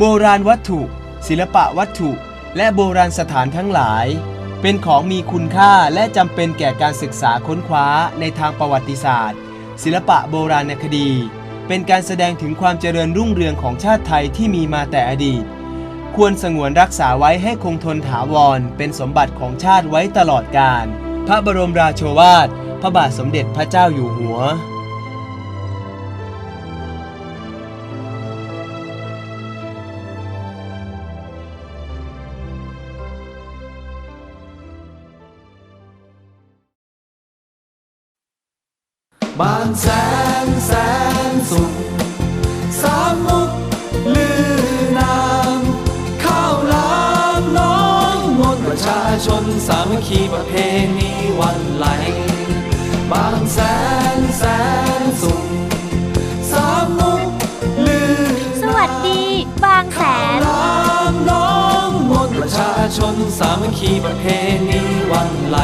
โบราณวัตถุ ศิลปะวัตถุ และโบราณสถานทั้งหลาย เป็นของมีคุณค่าและจำเป็นแก่การศึกษาค้นคว้าในทางประวัติศาสตร์ ศิลปะโบราณคดี เป็นการแสดงถึงความเจริญรุ่งเรืองของชาติไทยที่มีมาแต่อดีต ควรสงวนรักษาไว้ให้คงทนถาวร เป็นสมบัติของชาติไว้ตลอดกาลพระบรมราโชวาท พระบาทสมเด็จพระเจ้าอยู่หัว บางแสนแสนสุขสามมุกลือนามข้าวลามน้องมนประชาชนสามัคคีประเพณีวันไหล บางแสนแสนสุขสามมุกลือสวัสดี บางแสนลามน้องมนประชาชนสามัคคีประเพณีวันไหล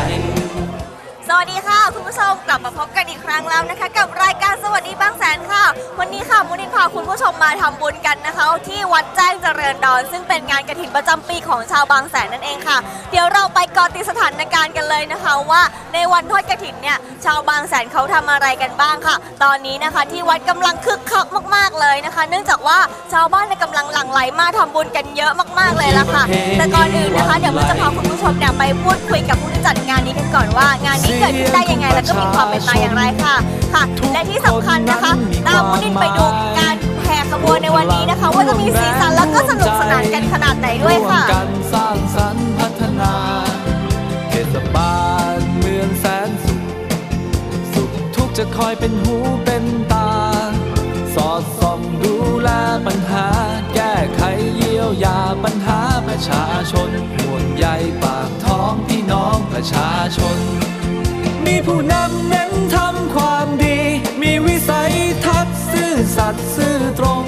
วัสดีค่ะ คุณผู้ชมกลับมาพบกันอีกครั้งแล้วนะคะ กับรายการสวัสดีบางแสนค่ะ วันนี้ค่ะมุนินพาคุณผู้ชมมาทำบุญกันนะคะ ที่วัดแจ้งเจริญดอน ซึ่งเป็นงานกระถินประจำปีของชาวบางแสนนั่นเองค่ะ เดี๋ยวเราไปกาะติสถานการณ์กันเลยนะคะว่า ในวันทอดกระถินเนี่ยชาวบางแสนเขาทำอะไรกันบ้างค่ะ ตอนนี้นะคะ ที่วัดกำลังคึกคักมาก ๆเลยนะคะ เนื่องจากว่าชาวบ้านเนี่ยกำลังหลั่งไหลมาทำบุญกันเยอะมาก ๆเลยละค่ะ แต่ก่อนอื่นนะคะเดี๋ยวเราจะพาคุณผู้ชมเนี่ยไปพูดคุยกับผู้จัดงาน ก่อนว่างานนี้เกิดขึ้นได้ยังไง แล้วก็มีความเป็นมาอย่างไรค่ะค่ะ และที่สำคัญนะคะตามมุนินไปดูการแห่ขบวนในวันนี้นะคะ ว่าจะมีสีสันแล้วก็สนุกสนานกันขนาดไหนด้วยค่ะกันสร้างสรรค์พัฒนาเทศบาลเมืองแสนสุขสุขทุกจะคอยเป็นหูเป็นตา สอดส่องดูแลปัญหา แก้ไขเยียวยาปัญหา ประชาชนห่วงใยปากท้องพี่น้องประชาชน มีผู้นำเน้นทำความดี มีวิสัยทัศน์ซื่อสัตย์ซื่อตรง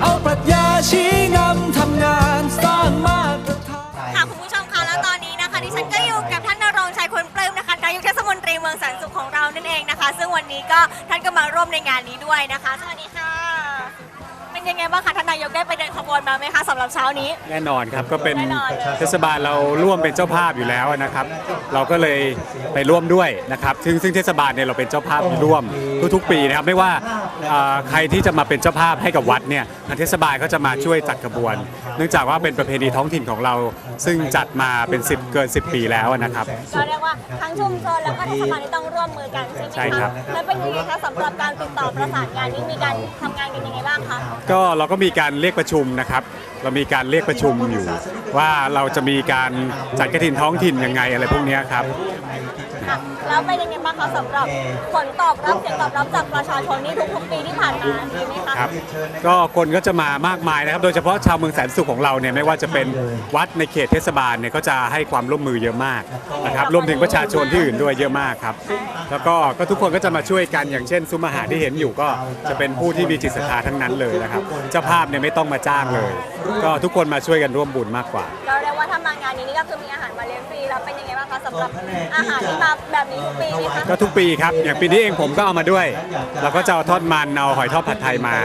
เอาปรัชญาชี้นำทำงานสร้างมาตรฐานค่ะคุณผู้ชมคะแล้วตอนนี้นะคะดิฉันก็อยู่กับท่านนรงชัยคนปลื้มนะคะนายกเทศมนตรีเมืองแสนสุขของเรานั่นเองนะคะ ซึ่งวันนี้ก็ท่านก็มาร่วมในงานนี้ด้วยนะคะ สวัสดีค่ะ ยังไงบ้างคะท่านนายกได้ไปเดินขบวนมาไหมคะสำหรับเช้านี้ แน่นอนครับก็เป็นแน่นอนเลย เทศบาลเราร่วมเป็นเจ้าภาพอยู่แล้วนะครับ เราก็เลยไปร่วมด้วยนะครับ ซึ่งซึ่งเทศบาลเนี่ยเราเป็นเจ้าภาพร่วมทุกๆ ปีนะครับไม่ว่าเอ่อใครที่จะมาเป็นเจ้าภาพให้กับวัดเนี่ยทางเทศบาลก็จะมาช่วยจัดขบวน เนื่องจากว่าเป็นประเพณีท้องถิ่นของเรา ซึ่งจัดมาเป็น 10 เกิน 10 ปีแล้วนะครับ ก็เรียกว่าทั้งชุมชนแล้วก็เทศบาลที่ต้องร่วมมือกันใช่ไหมใช่ครัคะบแล้วเป็นยังไงคะสำหรับการติดต่อประสานงานนี้มีการทำงานกันยังไงบ้างคะก็เราก็มีการเรียกประชุมนะครับเรามีการเรียกประชุมอยู่ ว่าเราจะมีการจัดกระถินท้องถิ่นยังไงอะไรพวกเนี้ยครับค่ะแล้วเป็นยังไงบ้างคะสำหรับผลตอบรับเสียงตอบรับจากประชาชนนี่ทุกๆปีที่ผ่านมาดีไหมคะครับก็คนก็จะมามากมายนะครับ โดยเฉพาะชาวเมืองแสนสุขของเราเนี่ยไม่ว่าจะเป็นวัดในเขตเทศบาลเนี่ยก็จะให้ความร่วมมือเยอะมากนะครับรวมถึงประชาชนที่อื่นด้วยเยอะมากครับ แล้วก็ก็ทุกคนก็จะมาช่วยกันอย่างเช่นซุ้มอาหารที่เห็นอยู่ก็จะเป็นผู้ที่มีจิตศรัทธาทั้งนั้นเลยนะครับ เจ้าภาพเนี่ยไม่ต้องมาจ้างเลยก็ทุกคนมาช่วยกันร่วมบุญมากกว่า เราเรียกว่าถ้ามางานนี้นี่ก็คือมีอาหารมาเลี้ยงฟรีแล้วเป็นยังไงบ้างคะสำหรับอาหารที่มาแบบนี้ทุกปีไหมคะก็ทุกปีครับ อย่างปีนี้เองผมก็เอามาด้วย เราก็จะเอาทอดมันเอาหอยทอดผัดไทยมา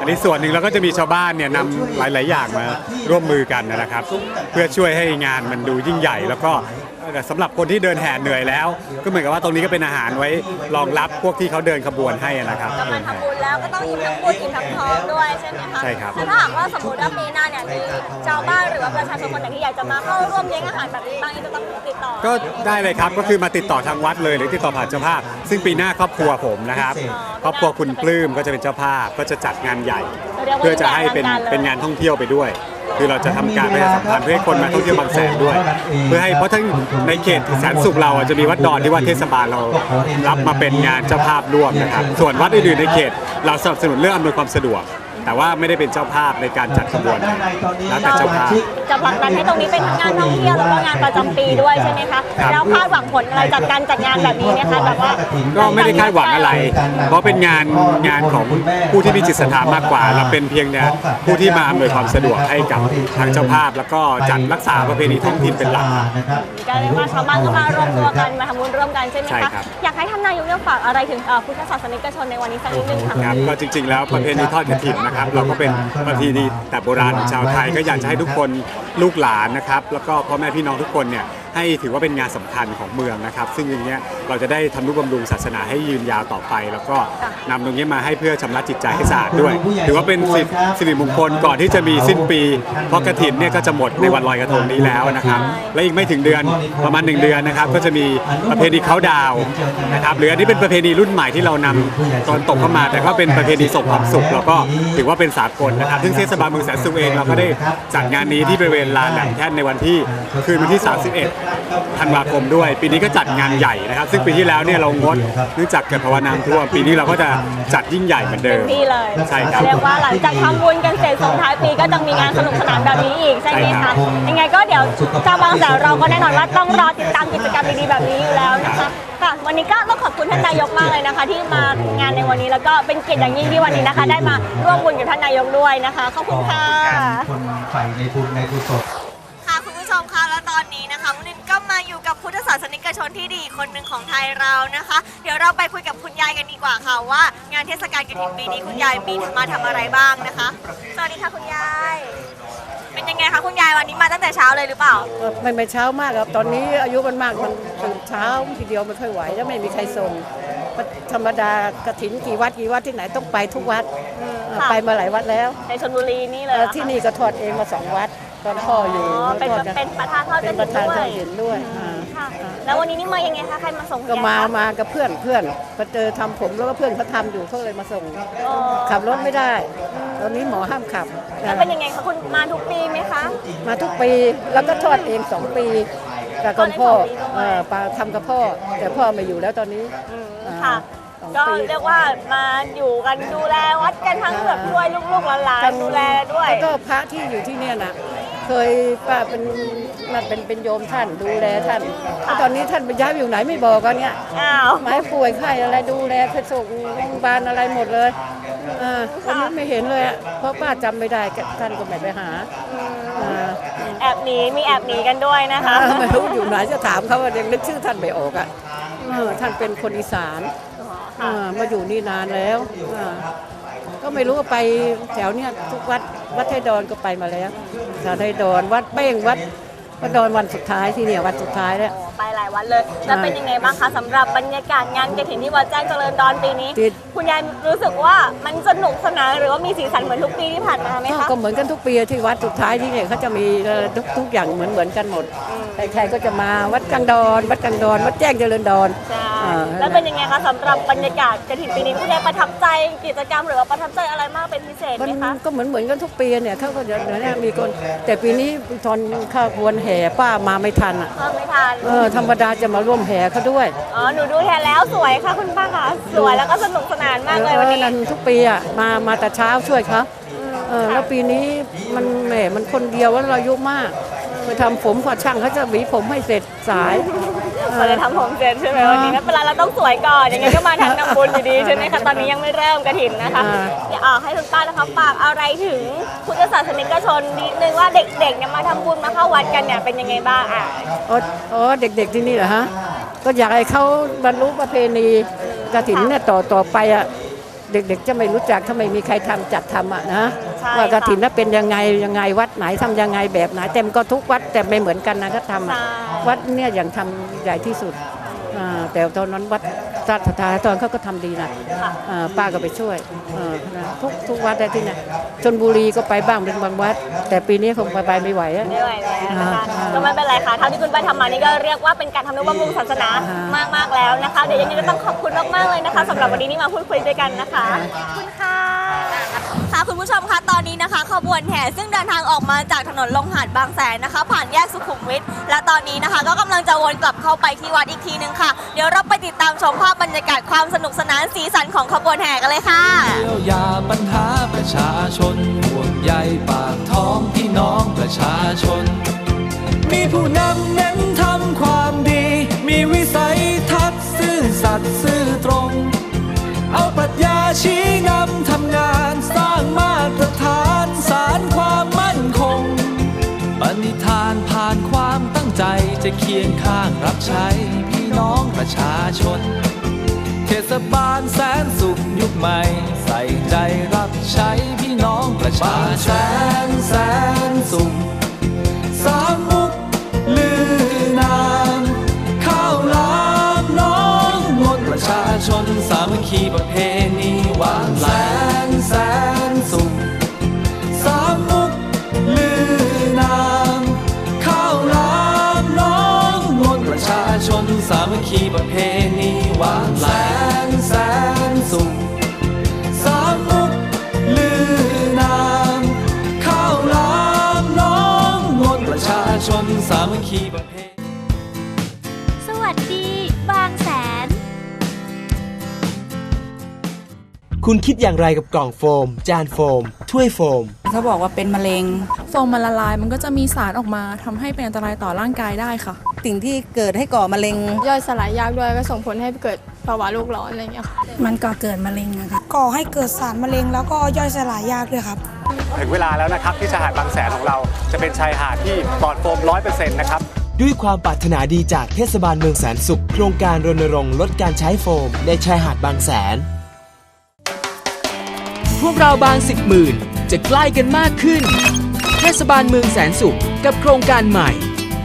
อันนี้ส่วนหนึ่งเราก็จะมีชาวบ้านเนี่ยนำหลาย ๆ อย่างมาร่วมมือกันนะครับ เพื่อช่วยให้งานมันดูยิ่งใหญ่ แล้วก็ สำหรับคนที่เดินแห่เหนื่อยแล้ว ก็เหมือนกับว่าตรงนี้ก็เป็นอาหารไว้รองรับพวกที่เขาเดินขบวนให้นะครับก็มาทำบุญแล้วก็ต้องอิ่มทั้งบุญอิ่มทั้งทองด้วยใช่ไหมคะใช่ครับแล้วถ้าหากว่าสมมติว่าปีหน้าเนี่ยมีชาวบ้านหรือว่าประชาชนคนไหนที่อยากจะมาเข้าร่วมเลี้ยงอาหารแบบนี้บ้างนี่จะต้องติดต่อก็ได้เลยครับก็คือมาติดต่อทางวัดเลยหรือติดต่อผ่านเจ้าภาพ ซึ่งปีหน้าครอบครัวผมนะครับครอบครัวคุณปลื้มก็จะเป็นเจ้าภาพก็จะจัดงานใหญ่ เพื่อจะให้เป็นเป็นงานท่องเที่ยวไปด้วย คือเราจะทำการประชาสัมพันธ์เพื่อให้คนมาท่องเที่ยวบางแสนด้วย เพื่อให้เพราะทั้งในเขตแสนสุขเราจะมีวัดดอนที่วัดเทศบาลเรารับมาเป็นงานเจ้าภาพร่วมนะครับส่วนวัดอื่นๆในเขต เราสนับสนุนเรื่องอำนวยความสะดวก แต่ว่าไม่ได้เป็นเจ้าภาพในการจัดขบวนแล้วแต่เจ้าภาพจะผลักดันให้ตรงนี้เป็นทั้งงานท่องเที่ยวแล้วก็งานประจำปีด้วยใช่ไหมคะครับแล้วคาดหวังผลอะไรจากการจัดงานแบบนี้ไหมคะแบบว่าก็ไม่ได้คาดหวังอะไร เพราะเป็นงานงานของผู้ที่มีจิตศรัทธามากกว่า เราเป็นเพียงเนี่ยผู้ที่มาอำนวยความสะดวกให้กับทางเจ้าภาพ แล้วก็จัดรักษาประเพณีท้องถิ่นเป็นหลักก็เรียกว่าชาวบ้านก็มารวมตัวกันมาทำบุญร่วมกันใช่ไหมใช่คะครับอยากให้ท่านนายกเนี่ยฝากอะไรถึงเอ่อพุทธศาสนิกชนในวันนี้สักนิดนึงค่ะครับก็จริง ๆ แล้วประเพณีทอดกระถิ่นนะครับนะครับ เราก็เป็นประเพณีแต่โบราณของชาวไทยก็อยากจะให้ทุกคนลูกหลานนะครับ แล้วก็พ่อแม่พี่น้องทุกคนเนี่ย ให้ถือว่าเป็นงานสำคัญของเมืองนะครับ ซึ่งอย่างเงี้ยเราจะได้ทำนุบำรุงศาสนาให้ยืนยาวต่อไป แล้วก็นำตรงนี้มาให้เพื่อชำระจิตใจให้สะอาดด้วย ถือว่าเป็นสิสิริมงคลก่อนที่จะมีสิ้นปี เพราะกระถินเนี่ยก็จะหมดในวันลอยกระทงนี้แล้วนะครับ และอีกไม่ถึงเดือนประมาณ 1 เดือนนะครับ ก็จะมีประเพณีเขาดาวน์นะครับหรืออันนี้เป็นประเพณีรุ่นใหม่ที่เรานำตอนตกเข้ามา แต่ก็เป็นประเพณีส่งความสุขแล้วก็ถือว่าเป็นสากลนะครับซึ่งเทศบาลเมืองแสนสุขเองเราก็ได้จัดงานนี้ที่บริเวณลานแหลมแท่นในวันที่คืนวันที่ 31ธันวาคมด้วย ปีนี้ก็จัดงานใหญ่นะครับ ซึ่งปีที่แล้วเนี่ยเรางดเนื่องจากเกิดภาวะน้ำท่วม ปีนี้เราก็จะจัดยิ่งใหญ่เหมือนเดิมพี่เลยใช่ครับ เรียกว่าหลังจากทำบุญกันเสร็จส่งท้ายปีก็จะมีงานสนุกสนานแบบนี้อีกใช่ไหมใช่ครัคะบยังไงก็เดี๋ยวชาวบางแสนเราก็แน่นอนว่าต้องรอติดตามกิจกรรมดีๆแบบนี้อยู่แล้วนะคะค่ะวันนี้ก็ต้องขอบคุณท่านนายกมากเลยนะคะ ที่มางานในวันนี้แล้วก็เป็นเกียรติอย่างยิ่งที่วันนี้นะคะ ได้มาร่วมบุญกับท่านนายกด้วยนะคะขอบคุณค่ะ คนใฝ่ในบุญในกุศล อนนี้นะคะมุนินก็มาอยู่กับพุทธศาสนิกชนที่ดีคนหนึ่งของไทยเรานะคะ เดี๋ยวเราไปคุยกับคุณยายกันดีกว่าค่ะว่า งานเทศกาลกฐินปีนี้คุณยายมีมาทำอะไรบ้างนะคะ สวัสดีค่ะคุณยาย เป็นยังไงคะคุณยายวันนี้มาตั้งแต่เช้าเลยหรือเปล่าไม่ไม่เช้ามากครับตอนนี้อายุมันมากมันตื่นเช้าทีเดียวไม่ค่อยไหวแล้วไม่มีใครส่งธรรมดากระถินกี่วัดกี่วัดที่ไหนต้องไปทุกวัดเออค่ะไปมาหลายวัดแล้วในชลบุรีนี่เลยเอเหรออคะที่นี่ก็ทอดเองมาสองวัด ตอนพ่ออยู่อ๋อเป็นทอดกัเป็นประธานทอดกเป็ฐินนประธานด้วทอยดเห็นด้วยอ่าค่ะ แล้ววันนี้นี่มายังไงคะใครมาส่งคุณก็ยายมาคะมากับเพื่อนเพื่อนพอเจอทำผมแล้วก็เพื่อนเขาทำอยู่เขาเลยมาส่ง อ๋อขับรถไม่ได้ ตอนนี้หมอห้ามขับแล้วเป็นยังไงคะคุณมาทุกปีไหมคะ มาทุกปีแล้วก็ทอดเองสองปีกับกับพ่อทอดเองสองปีด้วย เออปาทำกับพ่อ แต่พ่อไม่อยู่แล้วตอนนี้ อืมอ่าค่ะสองก็ปีเรียกว่ามาอยู่กันดูแลวัดกันทั้งแบบช่วยลูกๆหลานๆดูแลด้วย แล้วก็พระที่อยู่ที่เนี่ยนะ เคยป้าเป็นนั่นเป็นเป็นโยมท่านดูแลท่านแล้วตอนนี้ท่านไปย้ายไปอยู่ไหนไม่บอกกันเนี่ยอ้าวหมายป่วยไข้อะไรดูแลไปส่งโรงพยาบาลอะไรหมดเลยอ่าตอนนี้ไม่เห็นเลยอะเพราะป้าจำไม่ได้ท่านก็ไม่ไปหาอ่าแอบหนีมีแอบหนีกันด้วยนะคะไม่รู้อยู่ไหนจะถามเขาว่ายังนึกชื่อท่านไม่ออกอะเออท่านเป็นคนอีสานเออมาอยู่นี่นานแล้วอ่าก็ไม่รู้ว่าไปแถวเนี้ยทุกวัด วัดไทยดอนก็ไปมาแล้ววัดไทยดอนวัดเป้งวัดวัดดอนวันสุดท้ายที่เนี่ยวัดสุดท้ายแล้ว ไปายวันเลย แล้วเป็นยังไงบ้างคะสำหรับบรรยากาศงานกฐินที่วัดแจ้งเจริญดอนปีนี้ ติด คุณยายรู้สึกว่ามันสนุกสนานหรือว่ามีสีสันเหมือนทุกปีที่ผ่านมาไหมคะ ก็เหมือนกันทุกปีที่วัดสุดท้ายที่เนี่ยเขาจะมีเอ่อทุกทุกอย่างเหมือนเหมือนกันหมดใครๆก็จะมาวัดกลางดอน วัดกลางดอน วัดแจ้งเจริญดอนใช่อ่าแล้วเป็นยังไงคะสำหรับบรรยากาศกฐินปีนี้คุณยายประทับใจกิจกรรมหรือว่าประทับใจอะไรมากเป็นพิเศษมันไหมคะก็เหมือนเหมือนกันทุกปีเนี่ยเขาก็จะเนี่ยมีคน แต่ปีนี้ตอนข้าวควนแห่ป้ามาไม่ทันอะเออไม่ทัน เออธรรมดาจะมาร่วมแห่เขาด้วยอ๋อ หนูดูแทนแล้วสวยค่ะคุณป้าค่ะ สวยแล้วก็สนุกสนานมากเลยวันนี้ออนั่นทุกปีอะมามาแต่เช้าช่วยเขาเออแล้วปีนี้มันแหมมันคนเดียวแล้วเราอายุมากไปทำผมขอช่างเขาจะหวีผมให้เสร็จสาย เราจะทำผมเสร็จใช่ไหมวันนี้ไม่เป็นไรเราต้องสวยก่อนยังไงก็มาทางนำบุญอยู่ดีใช่ไหมคะตอนนี้ยังไม่เริ่มกระถินนะคะอ่าอยากให้คุณป้านะคะฝากอะไรถึงพุทธศาสนิกชนนิดนึงว่าเด็กๆเนี่ยมาทำบุญมาเข้าวัดกันเนี่ยเป็นยังไงบ้างอะอ๋ออ๋อเด็กๆที่นี่เหรอฮะก็อยากให้เขาบรรลุประเพณีกระถินเนี่ยต่อต่อไปอะ เด็กๆ จะไม่รู้จักถ้าไม่มีใครทำจัดทำอะนะใช่ว่ากระถินค่ะนั้นเป็นยังไงยังไงวัดไหนทำยังไงแบบไหนแต่มันก็ทุกวัดแต่ไม่เหมือนกันนะก็ทำอะใช่วัดเนี่ยอย่างทำใหญ่ที่สุดอ่าแต่ตอนนั้นวัด ราชธาตอนเขาก็ทำดีนะค่ะอ่าป้าก็ไปช่วยอ่านะทุกทุกวัดได้ที่เนี่ยชนบุรีก็ไปบ้างเป็นบางวัด แต่ปีนี้คงไปไปไม่ไหวอะไม่ไหวแล้วนะคะอ่าก็ไม่เป็นไรค่ะเท่าที่คุณป้าทำมานี่ก็เรียกว่าเป็นการทำนุบำรุงศาสนาอ่ามมากๆแล้วนะคะเดี๋ยวยังไงก็ต้องขอบคุณมากๆเลยนะคะสำหรับวันนี้ที่มาพูดคุยด้วยกันนะคะขอบคุณค่ะค่ะคุณผู้ชมคะตอ นะคะขบวนแห่ซึ่งเดินทางออกมาจากถนนลงหาดบางแสนนะคะ ผ่านแยกสุขุมวิทและตอนนี้นะคะ ก็กำลังจะวนกลับเข้าไปที่วัดอีกทีนึงค่ะ เดี๋ยวเราไปติดตามชมภาพบรรยากาศความสนุกสนานสีสันของขบวนแห่กันเลยค่ะเยียวยาปัญหาประชาชนห่วงใยปากท้องพี่น้องประชาชน มีผู้นำเน้นทำความดี มีวิสัยทัศน์ซื่อสัตย์ซื่อตรง อาปรัชญาชี้นำทำงานสร้างมาตรฐานสารความมั่นคง ปณิธานผ่านความตั้งใจจะเคียงข้างรับใช้พี่น้องประชาชนทเทศบาลแสนสุขยุคใหม่ ใส่ใจรับใช้พี่น้องประชาชนแสนแสนสุขสามมุกลือนามข้าวหลามน้องมนต์ประชาชนสามัคคีประ สามัคคีประเพณีหวานแสนแสนสุขสามมุกลือนามข้าวหลามน้องมนต์ประชาชนสามัคคีประเพณีสวัสดี บางแสน คุณคิดอย่างไรกับกล่องโฟม จานโฟม ถ้วยโฟมเขาบอกว่าเป็นมะเร็ง โฟมมันละลายมันก็จะมีสารออกมาทำให้เป็นอันตรายต่อร่างกายได้ค่ะ สิ่งที่เกิดให้ก่อมะเร็ง ย่อยสลายยากด้วยก็ส่งผลให้เกิดภาวะโลกร้อนอะไรอย่างเงี้ยค่ะ มันก็เกิดมะเร็งอะค่ะก่อให้เกิดสารมะเร็งแล้วก็ย่อยสลายยากด้วยครับ ถึงเวลาแล้วนะครับ ที่ชายหาดบางแสนของเราจะเป็นชายหาดที่ปลอดโฟม100%นะครับ ด้วยความปรารถนาดีจากเทศบาลเมืองแสนสุข โครงการรณรงค์ลดการใช้โฟม ในชายหาดบางแสน พวกเราบางสิบหมื่นจะใกล้กันมากขึ้น เทศบาลเมืองแสนสุขกับโครงการใหม่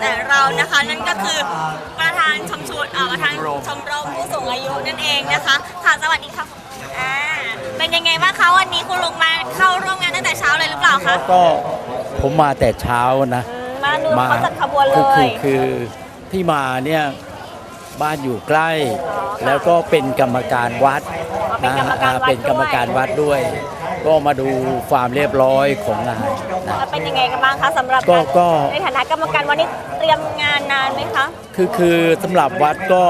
แสนเรานะคะ นั่นก็คือประธานชมชนเอ่อประธานชมรมผู้สูงอายุนั่นเองนะคะค่ะสวัสดีค่ะอ่าเป็นยังไงบ้างคะวันนี้คุณลุงมาเข้าร่วมงานตั้งแต่เช้าเลยหรือเปล่าคะก็ผมมาแต่เช้านะอืมมาดูเขาจัดขบวนเลคืคือยคือที่มาเนี่ยบ้านอยู่ใกล้ แล้วก็เป็นกรรมการวัดอ๋อเป็นกรรมการวัดอ่าเป็นกรรมการวัดด้วย ก็มาดูความเรียบร้อยของงานนะ แล้วเป็นยังไงกันบ้างคะสำหรับก็การก็ ในฐานะกรรมการวันนี้เตรียมงานนานไหมคะ คือคือสำหรับวัดก็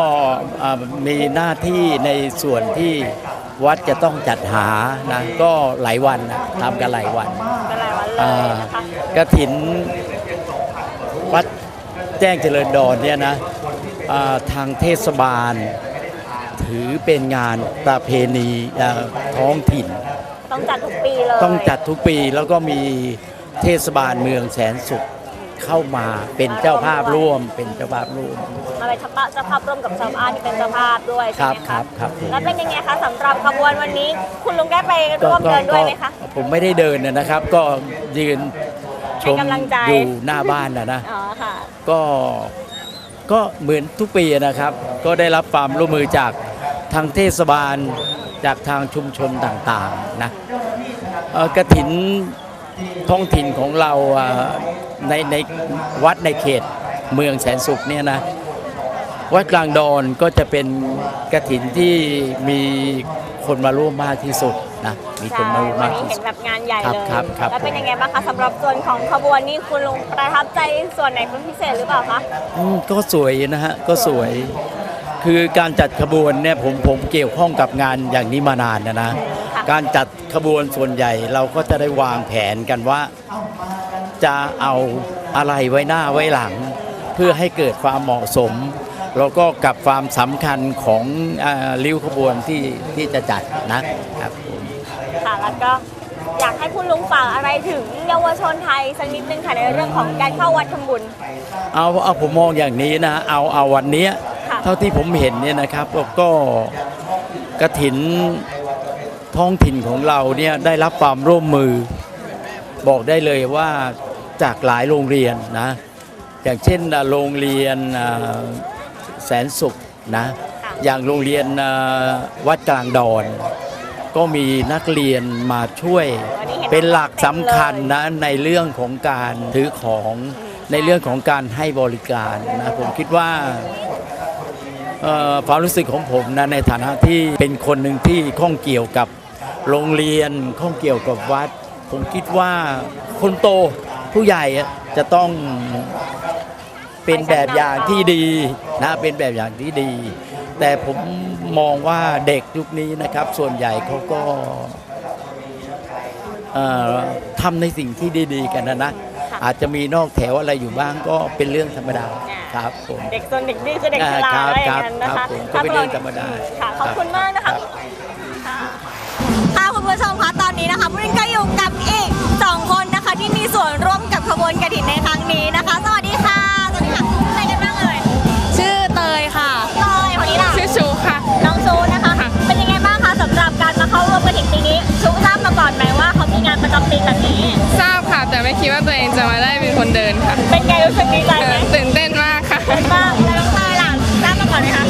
อ่ามีหน้าที่ในส่วนที่วัดจะต้องจัดหานะก็หลายวันนะทำกันหลายวันเป็นหลายวันเลยอ่านะคะกระถินวัดแจ้งเจริญดอนเนี่ยนะอ่าทางเทศบาล ถือเป็นงานประเพณีอ่าท้องถิ่น ต้องจัดทุกปีเลยต้องจัดทุกปีแล้วก็มีเทศบาลเมืองแสนสุขเข้ามาเป็นเจ้าภาพร่วม เป็นเจ้าภาพร่วม มาเป็นเจ้าภาพร่วมกับชาวบ้านที่เป็นเจ้าภาพด้วยคใช่รับไหมครัคะบครับผม แล้วเป็นยังไงคะสำหรับขบวนวันนี้ คุณลุงได้ไปร่วมเดินด้วยไหมคะผมไม่ได้เดินนะนะครับ ก็ยืนชมให้กำลังใจ อยู่หน้าบ้านนะนะ อ๋อค่ะ ก็ก็เหมือนทุกปีนะครับ ก็ได้รับความร่วมมือจาก ทางเทศบาลจากทางชุมชนต่างๆนะเอ่อกระถินท้องถิ่นของเราอ่าในในวัดในเขตเมืองแสนสุขเนี่ยนะวัดกลางดอนก็จะเป็นกระถินที่มีคนมาร่วมมากที่สุดนะมีคนใช่มาร่วมวัมานกนี้ที่เห็สุนดแบบงานใหญ่ครับเลยครับครับแล้วเป็นยังไงบ้างคะสำหรับส่วนของขบวนนี้คุณลุงประทับใจส่วนไหนเป็นพิเศษหรือเปล่าคะอืมก็สวยนะฮะก็สวย คือการจัดขบวนเนี่ยผมผมเกี่ยวข้องกับงานอย่างนี้มานานนะนะค่ะการจัดขบวนส่วนใหญ่เราก็จะได้วางแผนกันว่า จะเอาอะไรไว้หน้าไว้หลัง เพื่อให้เกิดความเหมาะสม แล้วก็กับความสำคัญของอาริ้วขบวนที่ที่จะจัดนะครับผมค่ะแล้วก็อยากให้คุณลุงฝากอะไรถึงเยาวชนไทยสักนิดนึงค่ะในเรื่องของการเข้าวัดทำบุญ เอาเอาผมมองอย่างนี้นะ เอาเอาวันเนี้ยค่ะ เท่าที่ผมเห็นเนี่ยนะครับก็กระถินท้องถิ่นของเราเนี่ยได้รับความร่วมมือ บอกได้เลยว่าจากหลายโรงเรียนนะอย่างเช่นโรงเรียนแสนสุขนะค่ะอย่างโรงเรียนวัดกลางดอน ก็มีนักเรียนมาช่วยเป็นหลักสำคัญนะในเรื่องของการถือของในเรื่องของการให้บริการนะผมคิดว่า ความรู้สึกของผมนะในฐานะที่เป็นคนหนึ่งที่ข้องเกี่ยวกับโรงเรียนข้องเกี่ยวกับวัด ผมคิดว่าคนโตผู้ใหญ่จะต้องเป็นแบบอย่างที่ดีนะเป็นแบบอย่างที่ดี แต่ผมมองว่าเด็กยุคนี้นะครับ ส่วนใหญ่เขาก็ทำในสิ่งที่ดี ๆ กันนะนะ อาจจะมีนอกแถวอะไรอยู่บ้างก็เป็นเรื่องธรรมดาครับผมเด็กส่วนเด็กนี่คือเด็กฉลาดครับอะไรอย่างนั้นนะครัคะบผมก็เป็นเรื่องธรรมดาค่ะขอบคุณมากนะคะรับค่ะคุณผู้ชมคะตอนนี้นะคะบุรินก็อยู่กับอีกสองคนนะคะที่มีส่วนร่วมกับขบวนกระถินในครั้งนี้นะ ประจำปีแบบนี้ ทราบค่ะ แต่ไม่คิดว่าตัวเองจะมาได้เป็นคนเดินค่ะเป็นไงรู้สึกดีใจไหมตื่นเต้นมากค่ะบ้างแล้วน้องเตยล่ะทราบมาก่อนไหมคะ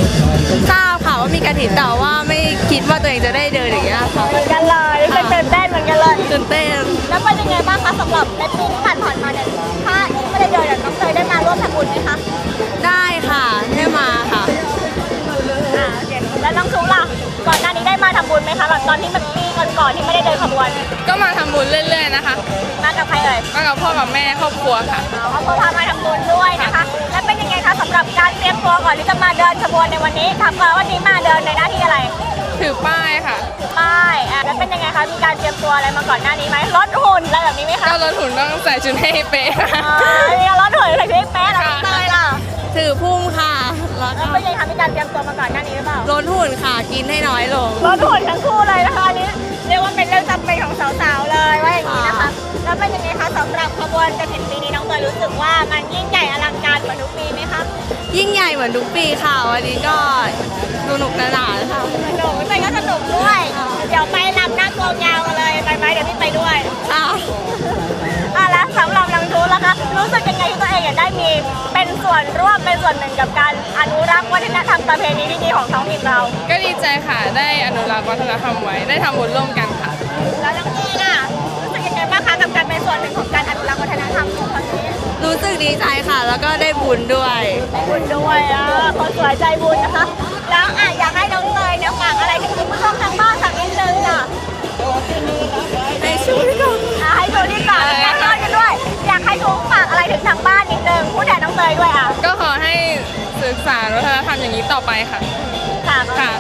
ทราบค่ะว่ามีกระถิ่นแต่ว่าไม่คิดว่าตัวเองจะได้เดินอย่างเงี้ยค่ะเหมือนกันเลยรู้สึกตื่นเต้นเหมือนกันเลย ตื่นเต้น แล้วเป็นยังไงบ้างคะสำหรับในปีที่ผ่านๆมาเนี่ยถ้าไม่ได้เดินเนี่ยน้องเตยได้มาร่วมทำบุญไหมคะได้ค่ะได้มาค่ะ อ่าโอเคแล้วน้องชุล่ะก่อนหน้านี้ได้มาทำบุญไหมคะแบบตอนที่มันปี ก่อนๆที่ไม่ได้เดินขบวนก็มาทำบุญเรื่อย ๆ นะคะมากับใครเอ่ยมากับพ่อกับแม่ครอบครัวค่ะอ๋อเขาพามาทำบุญด้วยนะคะ แล้วเป็นยังไงคะสำหรับการเตรียมตัวก่อนที่จะมาเดินขบวนในวันนี้ทำมาวันนี้มาเดินในหน้าที่อะไรถือป้ายค่ะ ป้ายอะแล้วเป็นยังไงคะมีการเตรียมตัวอะไรมาก่อนหน้านี้ไหมลดหุ่นอะไรแบบนี้ไหมคะก็ลดหุ่นต้องใส่ชุดให้เป๊ะค่ะอ๋อมีการลดหุ่นใส่ชุดแป๊ะแล้วน้องเตยล่ะถือพุ่มค่ะ แล้วแล้วก็เป็นยังไงคะมีการเตรียมตัวมาก่อนหน้านี้หรือเปล่าลดหุ่นค่ะ กินให้น้อยลงรถหุ่นทั้งคู่เลยนะคะอันนี้ เรียกว่าเป็นเรื่องจำเป็นของสาวๆเลยว่าอย่างนี้นะคะแล้วเป็นยังไงคะสำหรับขบวนกระถิ่นปีนี้น้องเตยรู้สึกว่ามันยิ่งใหญ่อลังการเหมือนทุกปีไหมคะยิ่งใหญ่เหมือนทุกปีค่ะ วันนี้ก็สนุกสนานค่ะสนุกพี่เตยก็สนุกด้วย เดี๋ยวไปลำหน้ากลองยาวกันเลยไปไหมเดี๋ยวพี่ไปด้วยค่ะอ่ น้องทูล่ะคะ รู้สึกยังไงที่ตัวเองอยากได้มีเป็นส่วนร่วมเป็นส่วนหนึ่งกับการอนุรักษ์วัฒนธรรมประเพณีที่ดีของท้องถิ่นเรา ก็ดีใจค่ะ ได้อนุรักษ์วัฒนธรรมไว้ ได้ทำบุญร่วมกันค่ะ แล้วน้องนี่น่ะ รู้สึกยังไงบ้างคะกับการเป็นส่วนหนึ่งของการอนุรักษ์วัฒนธรรมของท้องถิ่นรู้สึกดีใจค่ะ แล้วก็ได้บุญด้วยใจบุญด้วยอะคนสวยใจบุญนะคะ แล้วอะอยากให้น้องเตยเนี่ยฝากอะไรถึงคุณผู้ชมทางบ้านสักนิดนึงอะให้ช่วยก่อนอะให้ดูดีกว่าแนะนำกันด้วยอยากให้ ทุกฝากอะไรถึงทางบ้านนิดนึงพูดแทนน้องเตยด้วยอะก็ขอให้ศึกษาวัฒนธรรมอย่างนี้ต่อไปค่ะ ค่ะค่ะ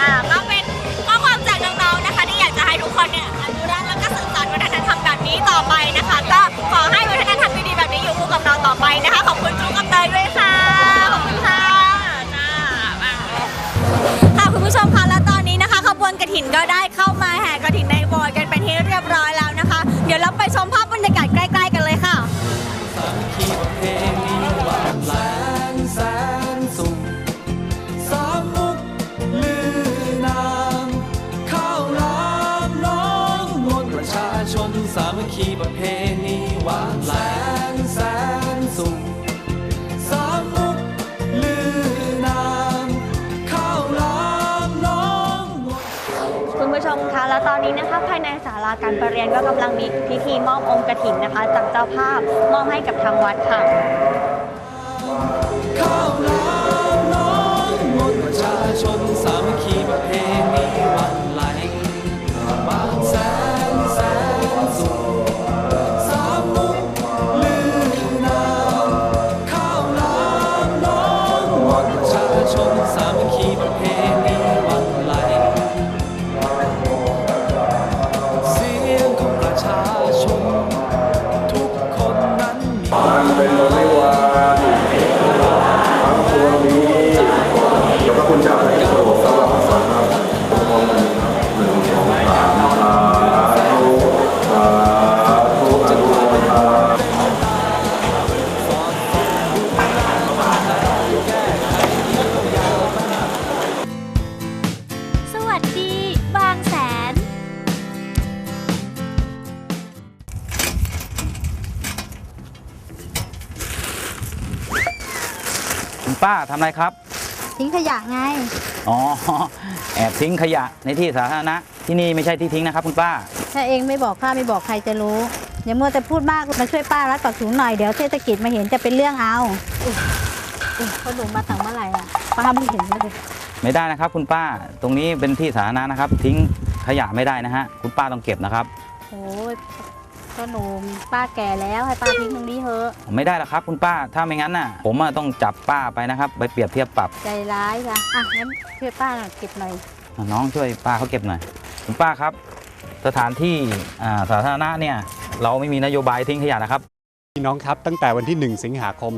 อ่าก็เป็นข้อความจากน้องๆนะคะ ที่อยากจะให้ทุกคนเนี่ยอนุรักษ์แล้วก็สืบสานวัฒนธรรมแบบนี้ต่อไปนะคะ ก็ขอให้วัฒนธรรมดีๆแบบนี้อยู่คู่กับเราต่อไปนะคะ ขอบคุณจุ๊กกับเตยด้วยค่ะขอบคุณค่ะจ้าอะค่ะคุณผู้ชมคะและตอนนี้นะคะขบวนกระถินก็ได้เข้ามาแห่กระถินในโบสถ์กันเป็นที่เรียบร้อยแล้วนะคะ เดี๋ยวเราไปชมภาพ และตอนนี้นะคะภายในศาลาการประเรียนก็กำลังมีพิธีมอบองค์กระถินนะคะ จากเจ้าภาพมอบให้กับทางวัดค่ะข้าวน้ำน้องมนประชาชนสามัคคีประเพณีำอะไรครับ ทิ้งขยะไง อ๋อ แอบทิ้งขยะในที่สาธารณะ ที่นี่ไม่ใช่ที่ทิ้งนะครับคุณป้า ถ้าเองไม่บอกข้าไม่บอกใครจะรู้อย่ามัวแต่พูดมากมาช่วยป้ารัดปากถุงหน่อยเดี๋ยวเทศกิจมาเห็นจะเป็นเรื่องเอาอุ๊ยอุ๊ยพ่อหนุ่มมาตั้งเมื่อไหร่อะป้าไม่เห็นเลยไม่ได้นะครับ คุณป้าตรงนี้เป็นที่สาธารณะนะครับ ทิ้งขยะไม่ได้นะฮะคุณป้าต้องเก็บนะครับโอ้ย พ่อหนุ่มป้าแก่แล้วให้ป้าทิ้งตรงนี้เถอะไม่ได้หรอกครับ คุณป้าถ้าไม่งั้นน่ะ ผมอะต้องจับป้าไปนะครับไปเปรียบเทียบปรับใจร้ายค่ะอะงั้นช่วยป้าหน่อยเก็บหน่อยน้องช่วยป้าเขาเก็บหน่อย คุณป้าครับ สถานที่อ่าสาธารณะเนี่ยเราไม่มีนโยบายทิ้งขยะนะครับ พี่น้องครับตั้งแต่วันที่ 1 สิงหาคม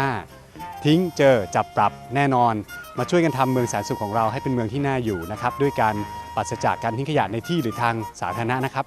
2555 ทิ้งเจอจับปรับแน่นอน มาช่วยกันทำเมืองแสนสุขของเราให้เป็นเมืองที่น่าอยู่นะครับ ด้วยการปราศจากการทิ้งขยะในที่หรือทางสาธารณะนะครับ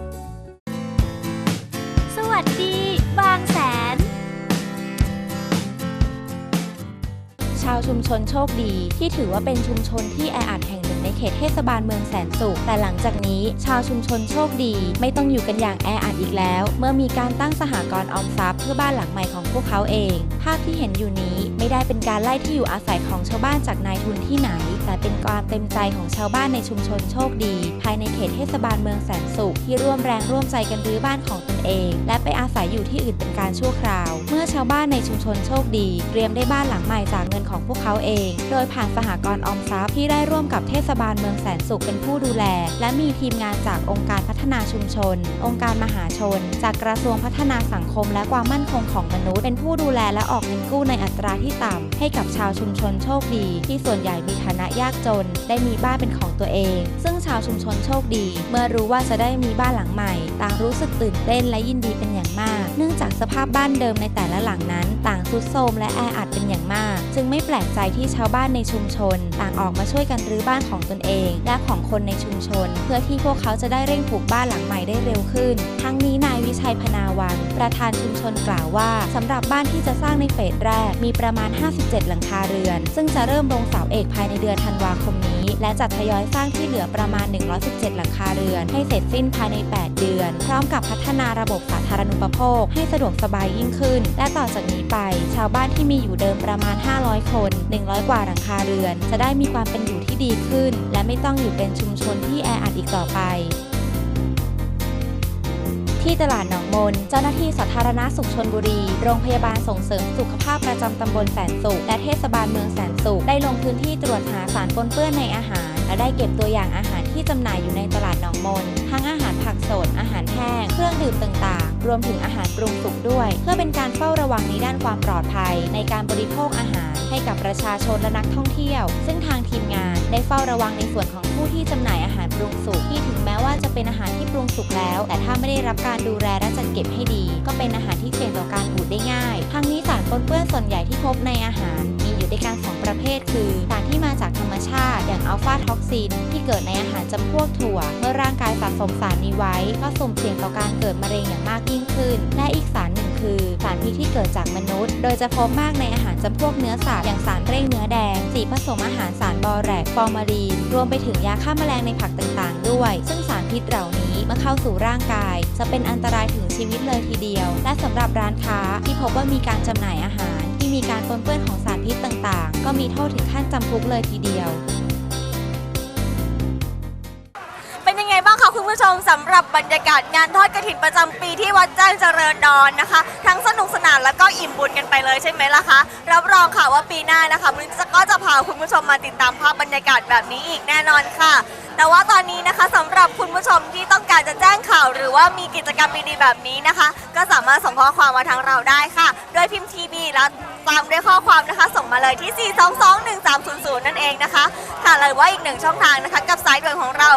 ชนโชคดี ที่ถือว่าเป็นชุมชนที่แออัดแห่ง ขตเทศบาลเมืองแสนสุข แต่หลังจากนี้ ชาวชุมชนโชคดี ไม่ต้องอยู่กันอย่างแออัดอีกแล้ว เมื่อมีการตั้งสหกรณ์ออมทรัพย์เพื่อบ้านหลังใหม่ของพวกเขาเอง ภาพที่เห็นอยู่นี้ไม่ได้เป็นการไล่ที่อยู่อาศัยของชาวบ้านจากนายทุนที่ไหน แต่เป็นความเต็มใจของชาวบ้านในชุมชนโชคดี ภายในเขตเทศบาลเมืองแสนสุขที่ร่วมแรงร่วมใจกันรื้อบ้านของตนเอง และไปอาศัยอยู่ที่อื่นเป็นการชั่วคราว เมื่อชาวบ้านในชุมชนโชคดี เตรียมได้บ้านหลังใหม่จากเงินของพวกเขาเอง โดยผ่านสหกรณ์ออมทรัพย์ที่ได้ร่วมกับเทศบาลการเมืองแสนสุขเป็นผู้ดูแล และมีทีมงานจากองค์การพัฒนาชุมชน องค์การมหาชน จากกระทรวงพัฒนาสังคม และความมั่นคงของมนุษย์ เป็นผู้ดูแลและออกเงินกู้ในอัตราที่ต่ำให้กับชาวชุมชนโชคดี ที่ส่วนใหญ่มีฐานะยากจน ได้มีบ้านเป็นของตัวเอง ซึ่งชาวชุมชนโชคดี เมื่อรู้ว่าจะได้มีบ้านหลังใหม่ ต่างรู้สึกตื่นเต้นและยินดีเป็นอย่างมาก เนื่องจากสภาพบ้านเดิมในแต่ละหลังนั้น ต่างทรุดโทรมและแออัดเป็นอย่างมาก ปลกใจที่ชาวบ้านในชุมชน ต่างออกมาช่วยกันรื้อบ้านของตนเอง และของคนในชุมชน เพื่อที่พวกเขาจะได้เร่งปลูกบ้านหลังใหม่ได้เร็วขึ้น ทั้งนี้นายวิชัยพนาวัน ประธานชุมชนกล่าวว่าสำหรับบ้านที่จะสร้างในเฟสแรกมีประมาณ 57 หลังคาเรือน ซึ่งจะเริ่มลงเสาเอกภายในเดือนธันวาคมนี้ และจัดทยอยสร้างที่เหลือประมาณ 117 หลังคาเรือน ให้เสร็จสิ้นภายใน 8 เดือน พร้อมกับพัฒนาระบบสาธารณูปโภค ให้สะดวกสบายยิ่งขึ้น และต่อจากนี้ไป ชาวบ้านที่มีอยู่เดิมประมาณ 500 คน 100 กว่าหลังคาเรือน จะได้มีความเป็นอยู่ที่ดีขึ้น และไม่ต้องอยู่เป็นชุมชนที่แออัดอีกต่อไป ที่ตลาดหนองมน เจ้าหน้าที่สาธารณสุขชนบุรี โรงพยาบาลส่งเสริมสุขภาพประจำตำบลแสนสุข และเทศบาลเมืองแสนสุข ได้ลงพื้นที่ตรวจหาสารปนเปื้อนในอาหาร และได้เก็บตัวอย่างอาหาร ที่จำหน่ายอยู่ในตลาดหนองมน ทั้งอาหารผักสด อาหารแห้ง เครื่องดื่มต่างๆ รวมถึงอาหารปรุงสุกด้วย เพื่อเป็นการเฝ้าระวังในด้านความปลอดภัย ในการบริโภคอาหาร ให้กับประชาชนและนักท่องเที่ยว ซึ่งทางทีมงานได้เฝ้าระวังในส่วนของผู้ที่จำหน่ายอาหารปรุงสุกที่ถึงแม้ว่าจะเป็นอาหารที่ปรุงสุกแล้ว แต่ถ้าไม่ได้รับการดูแลและจัดเก็บให้ดี ก็เป็นอาหารที่เสี่ยงต่อการบูดได้ง่าย ทั้งนี้สารปนเปื้อนส่วนใหญ่ที่พบในอาหาร ติกันสองประเภท คือ สารที่มาจากธรรมชาติ อย่างอัลฟาท็อกซิน ที่เกิดในอาหารจำพวกถั่ว เมื่อร่างกายสะสมสารนี้ไว้ ก็สุ่มเสี่ยงต่อการเกิดมะเร็งอย่างมากยิ่งขึ้น และอีกสารหนึ่ง คือ สารพิษที่เกิดจากมนุษย์ โดยจะพบมากในอาหารจำพวกเนื้อสัตว์อย่างสารเร่งเนื้อแดง สีผสมอาหารสารบอแรกฟอร์มาลีน รวมไปถึงยาฆ่าแมลงในผักต่างๆ ด้วย ซึ่งสารพิษเหล่านี้เมื่อเข้าสู่ร่างกาย จะเป็นอันตรายถึงชีวิตเลยทีเดียว และสำหรับร้านค้าที่พบว่ามีการจำหน่ายอาหาร ที่มีการปนเปื้อนของสารพิษต่างๆ ก็มีโทษถึงขั้นจำคุกเลยทีเดียว มสำหรับบรรยากาศงานทอดกระถินประจำปีที่วัดแจ้งเจริญดอนนะคะ ทั้งสนุกสนานแล้วก็อิ่มบุญกันไปเลยใช่ไหมล่ะคะ รับรองค่ะว่าปีหน้านะคะมันจะก็จะพาคุณผู้ชมมาติดตามภาพบรรยากาศแบบนี้อีกแน่นอนค่ะ แต่ว่าตอนนี้นะคะสำหรับคุณผู้ชมที่ต้องการจะแจ้งข่าว หรือว่ามีกิจกรรมดีๆแบบนี้นะคะ ก็สามารถส่งข้อความมาทางเราได้ค่ะ โดยพิมพ์ทีบีแล้ว ตามด้วยข้อความนะคะ ส่งมาเลยที่ 4221300 นั่นเองนะคะค่ะหรือว่าอีกหนึ่งช่องทางนะคะ กับสายด่วนของเรา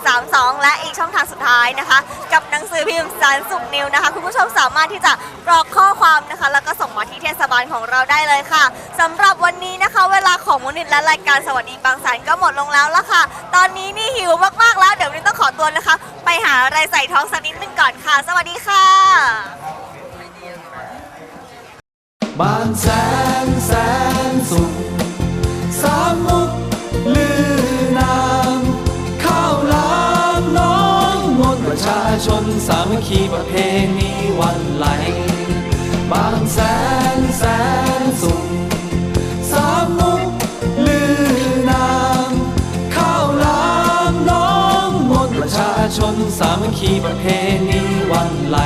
1132 และอีกช่องทางสุดท้ายนะคะ กับหนังสือพิมพ์สารสุขนิวนะคะ คุณผู้ชมสามารถที่จะกรอกข้อความนะคะ แล้วก็ส่งมาที่เทศบาลของเราได้เลยค่ะสำหรับวันนี้นะคะ เวลาของมูลนิธิและรายการสวัสดีบางแสนก็หมดลงแล้วละค่ะ ตอนนี้นี่หิวมากๆแล้วเดี๋ยวนนี้ต้องขอตัวนะคะ ไปหาอะไรใส่ท้องสักนิดนึงก่อนค่ะ สวัสดีค่ะ บ้านแสนแสนสุขสามมุกลือนามข้าวหลามน้องมนประชาชนสามัคคีประเพณีวันไหล บางแสนแสนสุขสามมุกลือนามข้าวหลามน้องมนประชาชนสามัคคีประเพณีวันไหล